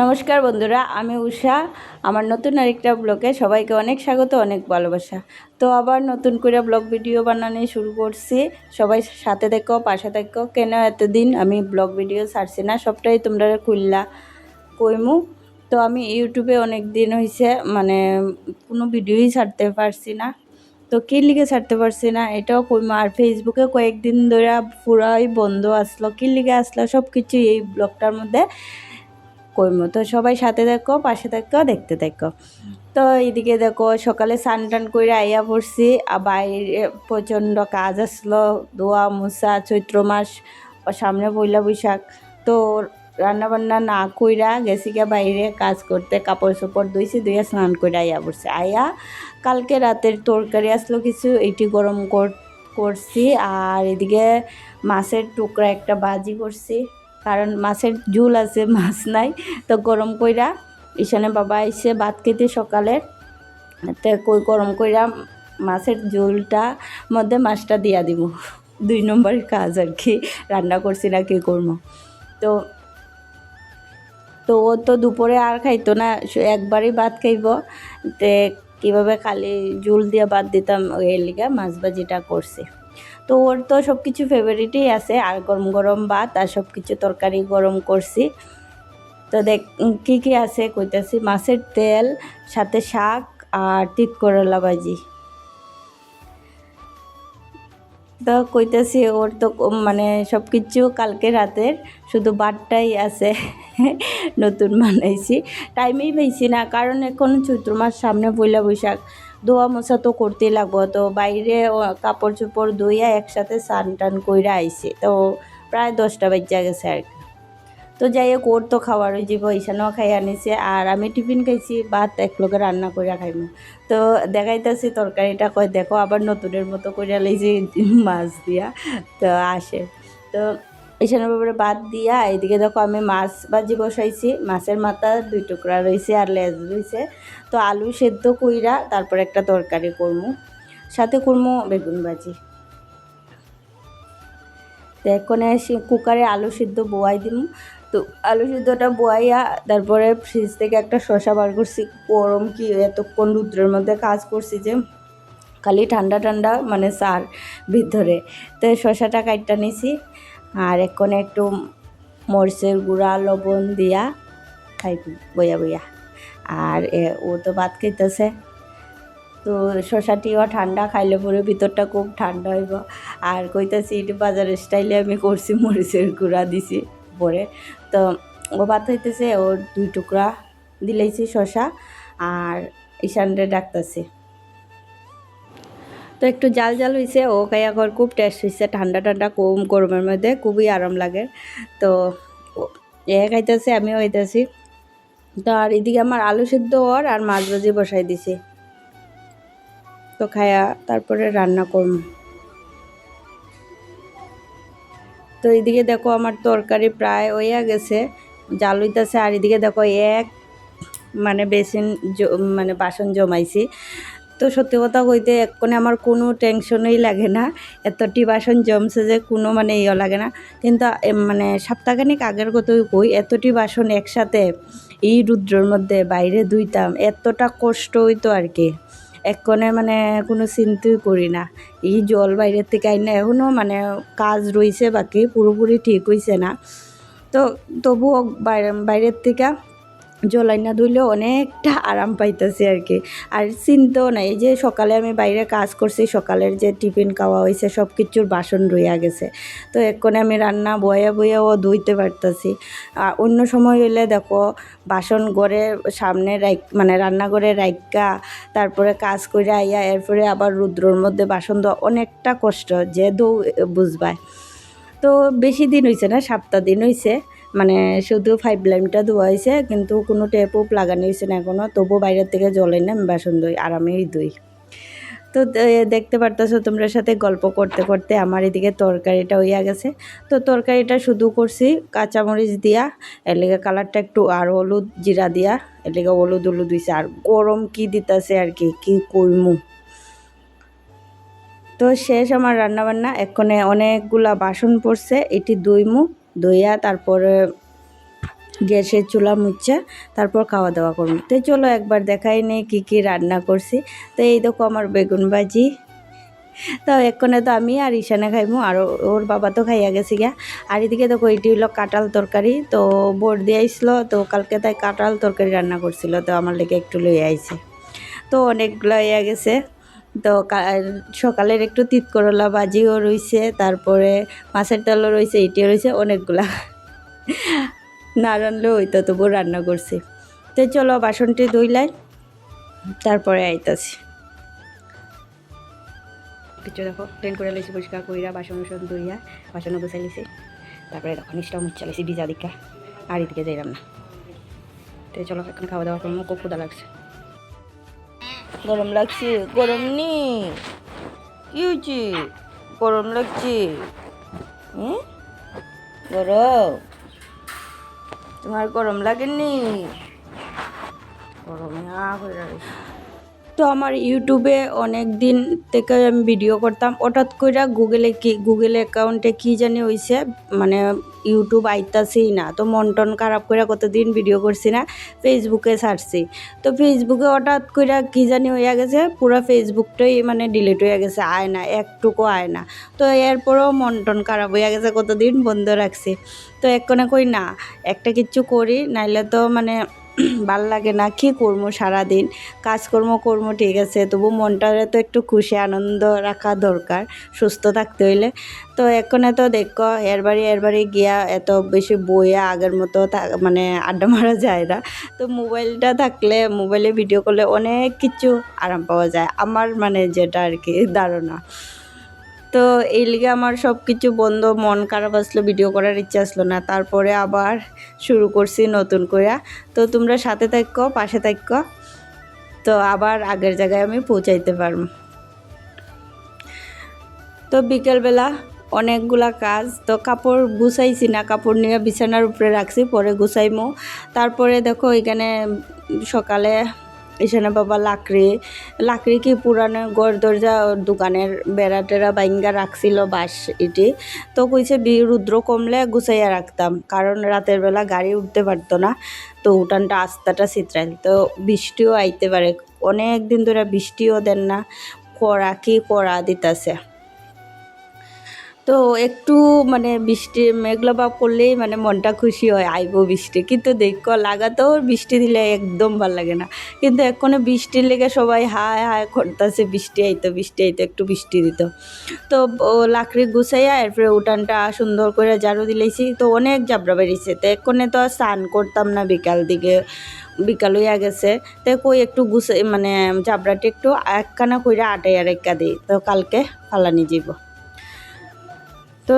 নমস্কার বন্ধুরা, আমি উষা। আমার নতুন আরেকটা ব্লগে সবাইকে অনেক স্বাগত, অনেক ভালোবাসা। তো আবার নতুন করে ব্লগ ভিডিও বানানো শুরু করছি। সবাই সাথে দেখো, পাশে দেখো। কেন এতদিন আমি ব্লগ ভিডিও ছাড়ছি না? সবটাই তোমরা খুললা, কইমু। তো আমি ইউটিউবে অনেক দিন হয়েছে মানে কোনো ভিডিওই ছাড়তে পারছি না। তো কী লিগে ছাড়তে পারছি না? এটাও কইমু। আর ফেসবুকে কয়েকদিন ধরে পুরাই বন্ধ আসলো, কী লিগে আসলো? সব কিছু এই ব্লগটার মধ্যে কইমো। তো সবাই সাথে দেখো, পাশে দেখো, দেখতে দেখো। তো এইদিকে দেখো, সকালে স্নান টান করে আইয়া পড়ছি। আর বাইরে প্রচণ্ড কাজ আসলো ধোয়া মোছা চৈত্র মাস সামনে পয়লা বৈশাখ। তো রান্না বান্না না কইরা গেছি গিয়া বাইরে কাজ করতে, কাপড় চোপড় ধুইছি, ধুইয়া স্নান করে আইয়া পড়ছি। আইয়া কালকে রাতের তরকারি আসলো কিছু এটি গরম কর- করছি। আর এদিকে মাছের টুকরা একটা বাজি করছি। কারণ মাছের ঝুল আছে, মাছ নাই। তো গরম কইরা ইশানে বাবা এসে ভাত খেতে সকালে। তো কই গরম কইরা মাছের ঝোলটা মধ্যে মাছটা দিয়া দিব। দুই নম্বর কাজ আর কি, রান্না করছি না, কি করব? তো তো ও তো দুপুরে আর খাইতো না একবারই ভাত খাইব। তে কীভাবে খালি ঝুল দিয়ে ভাত দিতাম, ওই লিগা মাছ ভাজিটা করছি। তো ওর তো সব কিছু ফেভারিটই আছে, আর গরম গরম ভাত আর সব কিছু তরকারি গরম করছি। তো দেখ কী কী আছে কইতাছি? মাছের তেল, সাথে শাক আর তিত করলা ভাজি। তো কইতাছি, ওর তো মানে সব কিছু কালকে রাতের, শুধু বাটটাই আছে, নতুন বানাইছি। টাইমেই পাইছি না, কারণ এখন চৈত্র মাস, সামনে পয়লা বৈশাখ। ধোয়া মোছা তো করতেই লাগবো। তো বাইরে কাপড় চোপড় ধুইয়া একসাথে স্নান টান কইরা আইছি। তো প্রায় দশটা বাজ্যা গেছে আর কি। তো যাই হোক, ওর তো খাওয়ার ওই যে খাই আনিছে আর আমি টিফিন খাইছি, ভাত এক লোকে রান্না করে খাইমু। তো দেখাইতেছি তরকারিটা, কয় দেখো আবার নতুনের মতো করে লাইছি মাছ দিয়া। তো আসে। তো এখানে ব্যাপারে বাদ দিয়া এদিকে দেখো আমি মাছ ভাজি বসাইছি, মাছের মাথা দুই টুকরা রয়েছে আর লেজ রয়েছে। তো আলু সেদ্ধ কইরা তারপর একটা তরকারি করমু, সাথে করমু বেগুন ভাজি তো এখন কুকারে আলু সিদ্ধ বোয়াই দিম। তো আলু সিদ্ধটা বোয়াইয়া তারপরে ফ্রিজ থেকে একটা শশা বার করছি, গরম কি এতক্ষণ রুদ্রের মধ্যে কাজ করছি যে খালি ঠান্ডা ঠান্ডা মানে সার ভিতরে। তো শশাটা কাটটা নিছি আর এখন একটু মরিচের গুঁড়া, লবণ দিয়া খাই বইয়া বইয়া। আর ও তো ভাত খাইতেছে। তো শশাটিও ঠান্ডা, খাইলে পরে ভিতরটা খুব ঠান্ডা হইব। আর কইতাছি এটি বাজারের স্টাইলে আমি করছি, মরিচের গুঁড়া দিছি পরে। তো ও ভাত হইতেছে ওর দুই টুকরা দিলেইছি শশা। আর ঈশানরে ডাকতেছে। তো একটু জাল জাল হয়েছে ও খাইয়া ঘর খুব টেস্ট হয়েছে ঠান্ডা ঠান্ডা, কম গরমের মধ্যে, খুবই আরাম লাগে। তো এ খাইতেছে, আমিও খাইতেছি। তো আর এদিকে আমার আলু সিদ্ধ ওর আর মাছ ভাজি বসাই দিছি। তো খায়া তারপরে রান্না করব তো এদিকে দেখো আমার তরকারি প্রায় হইয়া গেছে, জাল হইতেছে, আর এদিকে দেখো এক মানে বেসিন মানে বাসন জমাইছি। তো সত্যি কথা কইতে এক্ষণে আমার কোনো টেনশনই লাগে না। এতটি বাসন জমছে যে কোনো মানে ইয়ে লাগে না। কিন্তু মানে সপ্তাহখানিক আগের কথাই কই, এতটি বাসন একসাথে এই রুদ্রর মধ্যে বাইরে ধুইতাম, এতটা কষ্ট হইতো আর কি। এক্ষণে মানে কোনো চিন্তাই করি না। এই জল বাইরের থেকে আইনা এখনও মানে কাজ রয়েছে বাকি, পুরোপুরি ঠিক হয়েছে না। তো তবুও বাইরের থেকে জল আইনা ধুইলেও অনেকটা আরাম পাইতেছি আর কি আর চিন্তাও নাই যে সকালে আমি বাইরে কাজ করছি, সকালের যে টিফিন খাওয়া হয়েছে সব কিছুর বাসন রইয়া গেছে। তো এক্ষণে আমি রান্না বয়া বয়াও ধুইতে পারতেছি। আর অন্য সময় হইলে দেখো, বাসন ঘরে সামনে রাইক মানে রান্নাঘরে রাইকা তারপরে কাজ করে আইয়া, এরপরে আবার রুদ্রর মধ্যে বাসন দেওয়া অনেকটা কষ্ট, যে দৌ বুঝবায়। তো বেশি দিন হয়েছে না, সাতটা দিন হয়েছে মানে শুধু ফাইভ লাইনটা ধোয়া হয়েছে কিন্তু কোনো টেপ উপ লাগানো হয়েছে না এখনও তবু বাইরের থেকে জল এনে আমি বাসন ধুই, আরামেই ধুই। তো দেখতে পারতেছো তোমরা সাথে গল্প করতে করতে আমার এদিকে তরকারিটা হইয়া গেছে। তো তরকারিটা শুধু করছি কাঁচামরিচ দিয়া, এর লেগে কালারটা একটু আর হলুদ জিরা দিয়া, এর লেগে হলুদ হলুদ দিছে আর গরম কি দিতেছে আর কি কি কইমু? তো শেষ আমার রান্নাবান্না, এক্ষণে অনেকগুলা বাসন পড়ছে, এটি দইমু দইয়া তারপরে গ্যাসের চুলা মুচ্ছে, তারপর খাওয়া দাওয়া করুন তো চলো একবার দেখাই নেই কী কী রান্না করছি। তো এই দেখো আমার বেগুন ভাজি। তো এক্ষণে তো আমি আর ঈশানে খাইমু, আর ওর বাবা তো খাইয়া গেছে গিয়া। আর এদিকে দেখো এটি হলো কাঁঠাল তরকারি। তো বোর দিয়ে আইসলো, তো কালকে তাই কাঁঠাল তরকারি রান্না করছিল, তো আমার লেগে একটু লইয়া আইছে। তো অনেকগুলো ইয়া গেছে। তো সকালের একটু তিত করলা ভাজিও রইছে, তারপরে মাছের তেলও রইছে এটিও রইছে, অনেকগুলা। না রানলেও হইতো তবু রান্না করছি। তো চলো বাসনটি ধুইলাই, তারপরে আইতাছি। কিছু দেখো প্লেন করে লইছি, পরিষ্কার কইরা বাসন উসন ধুইয়া, বাসনও গুছাই লিছি তারপরে দেখো নিচটাও মুচ্ছা লিছি ভিজা দিকা, আর এদিকে যাইলাম না। তো চলো, এখন খাওয়া দাওয়া করব খুব ক্ষুদা লাগছে। গরম লাগছে, গরম নি। কি হয়েছে? গরম লাগছে। হুম? গরম। তোমার গরম লাগেনি গরমে আ হয়ে। তো আমার ইউটিউবে অনেক দিন থেকে আমি ভিডিও করতাম। হঠাৎ করে গুগলে কি, গুগল অ্যাকাউন্টে কি জানি হয়েছে মানে ইউটিউব আইতাছেই না। তো মন টন খারাপ করে কতদিন ভিডিও করছি না ফেসবুকে ছাড়ছি। তো ফেসবুকে হঠাৎ করে কি জানি হইয়া গেছে, পুরো ফেসবুকটাই মানে ডিলিট হয়ে গেছে, আয় না, একটুকু আয় না। তো এরপরেও মন টন খারাপ হইয়া গেছে, কতদিন বন্ধ রাখছি। তো এক এক্ষণে কই না, একটা কিচ্ছু করি, নাইলে তো মানে ভালো লাগে না, কি করব সারাদিন? কাজকর্ম কর্ম, ঠিক আছে, তবু মনটা তো একটু খুশি, আনন্দ রাখা দরকার, সুস্থ থাকতে হইলে। তো এক্ষণে তো দেখো, এর বাড়ি এর বাড়ি গিয়া এত বেশি বইয়ে আগের মতো মানে আড্ডা মারা যায় না। তো মোবাইলটা থাকলে, মোবাইলে ভিডিও করলে অনেক কিছু আরাম পাওয়া যায়, আমার মানে যেটা আর কি ধারণা। তো এই লিগে আমার সব কিছু বন্ধ, মন খারাপ আসলো ভিডিও করার ইচ্ছা আসলো না। তারপরে আবার শুরু করছি নতুন করে তো তোমরা সাথে থাকো, পাশে থাকো। তো আবার আগের জায়গায় আমি পৌঁছাইতে পারব। তো বিকেলবেলা অনেকগুলা কাজ, তো কাপড় গুছাইছি না, কাপড় নিয়ে বিছানার উপরে রাখছি, পরে গুছাইমো। তারপরে দেখো এখানে সকালে এখানে বাবা লাকড়ি লাকড়ি কি পুরানো গড় দরজা দোকানের বেড়া টেরা বাইঙ্গা রাখছিল বাস এটি তো কইছে, বি- রুদ্র কমলে গুছাইয়া রাখতাম, কারণ রাতের বেলা গাড়ি উঠতে পারতো না, তো উঠানটা আস্তাটা চিত্রাইল তো বৃষ্টিও আইতে পারে, অনেক দিন ধরে বৃষ্টিও দেন না, কড়া কি কড়া দিতাছে। তো একটু মানে বৃষ্টি মেঘলা ভাব করলেই মানে মনটা খুশি হয়, আইব বৃষ্টি। কিন্তু দেখো লাগাতেও বৃষ্টি দিলে একদম ভালো লাগে না। কিন্তু এখনও বৃষ্টির লেগে সবাই হায় হায় করতেছে, বৃষ্টি আইতো বৃষ্টি আইতো, একটু বৃষ্টি দিত। তো লাকড়ি গুছাইয়া এরপরে উঠানটা সুন্দর করে ঝাড়ু দিলেছি তো অনেক জাবরা বেরিয়েছে। তো এক্ষণে তো স্নান করতাম না বিকাল দিকে, বিকাল হইয়া গেছে। তো কই একটু গুছাই মানে জাবরাটি একটু একখানা কইরা আটাইয়া রেখা দিই। তো কালকে ফালানি যাব তো,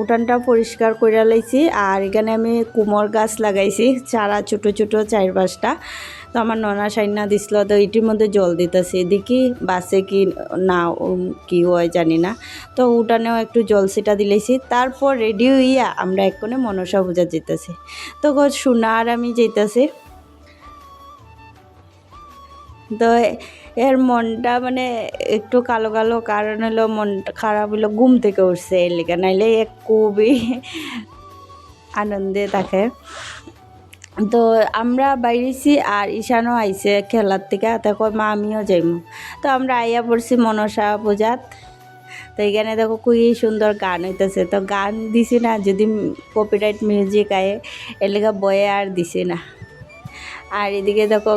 উঠানটা পরিষ্কার করে লাইছি, আর এখানে আমি কুমোর গাছ লাগাইছি, চারা ছোটো ছোটো চার পাঁচটা। তো আমার ননা সাইনা দিছিল, তো এটির মধ্যে জল দিতেছি, দেখি বাসে কি না কি হয় জানি না। তো উঠানেও একটু জল সেটা দিলেছি তারপর রেডি হইয়া আমরা এক্ষণে মনসা পূজা যেতেছি। তো সোনা আর আমি যেতেছি তো এর মনটা মানে একটু কালো কালো কারণ হলো মনটা খারাপ হলো, ঘুম থেকে উঠছে এর লেগে, নাইলে খুবই আনন্দে থাকে। তো আমরা বাইরেছি আর ঈশানও আইছে খেলার থেকে দেখো মা, আমিও যাইম। তো আমরা আইয়া পড়ছি মনসা পূজাত। তো এখানে দেখো খুবই সুন্দর গান হইতেছে। তো গান দিছি না, যদি কপিরাইট মিউজিক আয়ে, এর লেগে বয়ে আর দিছি না। আর এদিকে দেখো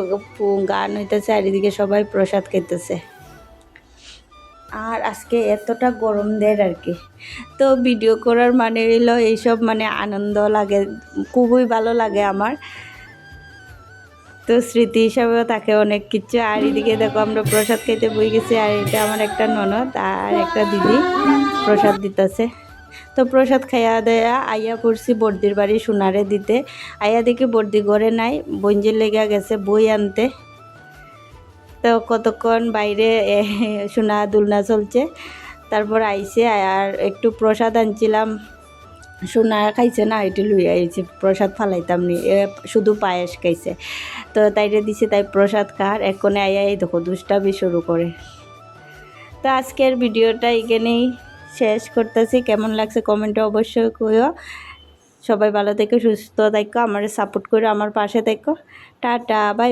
গান হইতেছে, আর এদিকে সবাই প্রসাদ খাইতেছে। আর আজকে এতটা গরম দেয় আর কি। তো ভিডিও করার মানে হইল এইসব মানে আনন্দ লাগে, খুবই ভালো লাগে আমার। তো স্মৃতি হিসাবেও থাকে অনেক কিছু। আর এদিকে দেখো আমরা প্রসাদ খাইতে বই গেছি, আর এটা আমার একটা ননদ আর একটা দিদি প্রসাদ দিতেছে। তো প্রসাদ খাইয়া দেয়া, আইয়া পড়ছি বর্দির বাড়ি সোনারে দিতে। আইয়া দেখি বর্দি ঘরে নাই বঞ্জির লেগে গেছে বই আনতে। তো কতক্ষণ বাইরে সোনা দুলনা চলছে। তারপর আইসে আর একটু প্রসাদ আনছিলাম। সোনা খাইছে না, এটি লুই আইছে, প্রসাদ ফালাইতাম নি শুধু পায়েস খাইছে। তো তাইরে দিছে, তাই প্রসাদ খার এক্ষণে আইয়া এই দেখো দুষ্টাবি শুরু করে। তো আজকের ভিডিওটা এখানেই। শেষ করতেছি। কেমন লাগছে কমেন্টে অবশ্যই কইও। সবাই ভালো থেকো, সুস্থ থাকো, আমার সাপোর্ট করো আমার পাশে থেকো। Tata, bye.